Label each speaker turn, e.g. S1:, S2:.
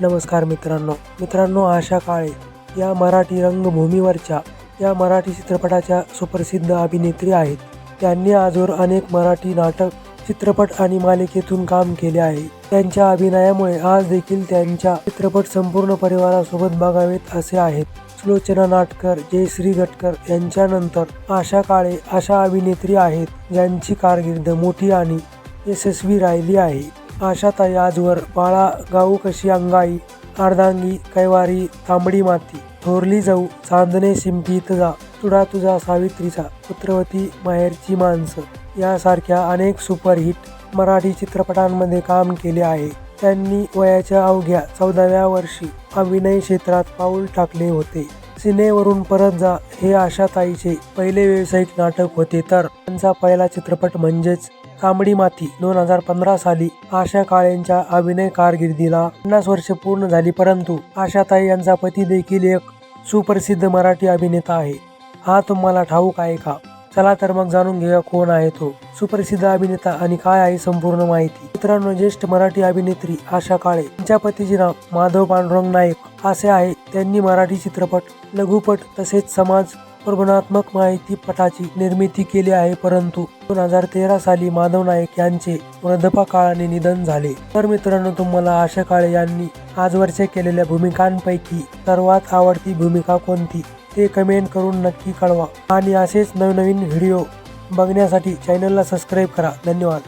S1: नमस्कार मित्रांनो. मित्रांनो आशा काळे या मराठी रंगभूमीवरच्या या मराठी चित्रपटाच्या सुप्रसिद्ध अभिनेत्री आहेत. त्यांनी आजवर अनेक मराठी नाटक चित्रपट आणि मालिकेतून काम केले आहे. त्यांच्या अभिनयामुळे आज देखील त्यांच्या चित्रपट संपूर्ण परिवारासोबत बघावेत असे आहेत. सुलोचना नाटकर जयश्री गटकर यांच्यानंतर आशा काळे अशा अभिनेत्री आहेत ज्यांची कारकीर्द मोठी आणि यशस्वी राहिली आहे. आशाताई आजवर बाळा गाऊ कशी अंगाई अर्धांगी कैवारी तांबडी माती थोरली जाऊ चांदणे शिंपी तुझा तुडा तुझा सावित्रीचा पुत्रवती माहेरची माणसं. यासारख्या अनेक सुपरहिट मराठी चित्रपटांमध्ये काम केले आहे. त्यांनी वयाच्या अवघ्या चौदाव्या वर्षी अभिनय क्षेत्रात पाऊल टाकले होते. सिनेवरून परत जा हे आशाताईचे पहिले व्यावसायिक नाटक होते तर. त्यांचा पहिला चित्रपट म्हणजेच तांबडी माती दोन हजार पंधरा साली आशा काळेंच्या अभिनय कारकिर्दीला पन्नास वर्ष पूर्ण झाली परंतु आशाताई यांचा पती देखील एक सुप्रसिद्ध मराठी अभिनेता आहे. हा तुम्हाला ठाऊक आहे का? चला तर मग जाणून घेऊया कोण आहे तो. सुप्रसिद्ध अभिनेता आणि काय आहे संपूर्ण माहिती. मित्रांनो ज्येष्ठ मराठी अभिनेत्री आशा काळे यांच्या पतीचे नाव माधव पांडुरंग नाईक असे आहे. त्यांनी मराठी चित्रपट लघुपट तसेच समाज प्रबोधनात्मक माहितीपटाची निर्मिती केली आहे परंतु दोन हजार तेरा साली माधव नाईक यांचे वृद्धपकाळाने निधन झाले. तर मित्रांनो तुम्हाला आशा काळे यांनी आजवरच्या केलेल्या भूमिकांपैकी सर्वात आवडती भूमिका कोणती ते कमेंट करून नक्की कळवा. आणि असेच नवनवीन व्हिडिओ बघण्यासाठी चॅनलला सबस्क्राईब करा. धन्यवाद.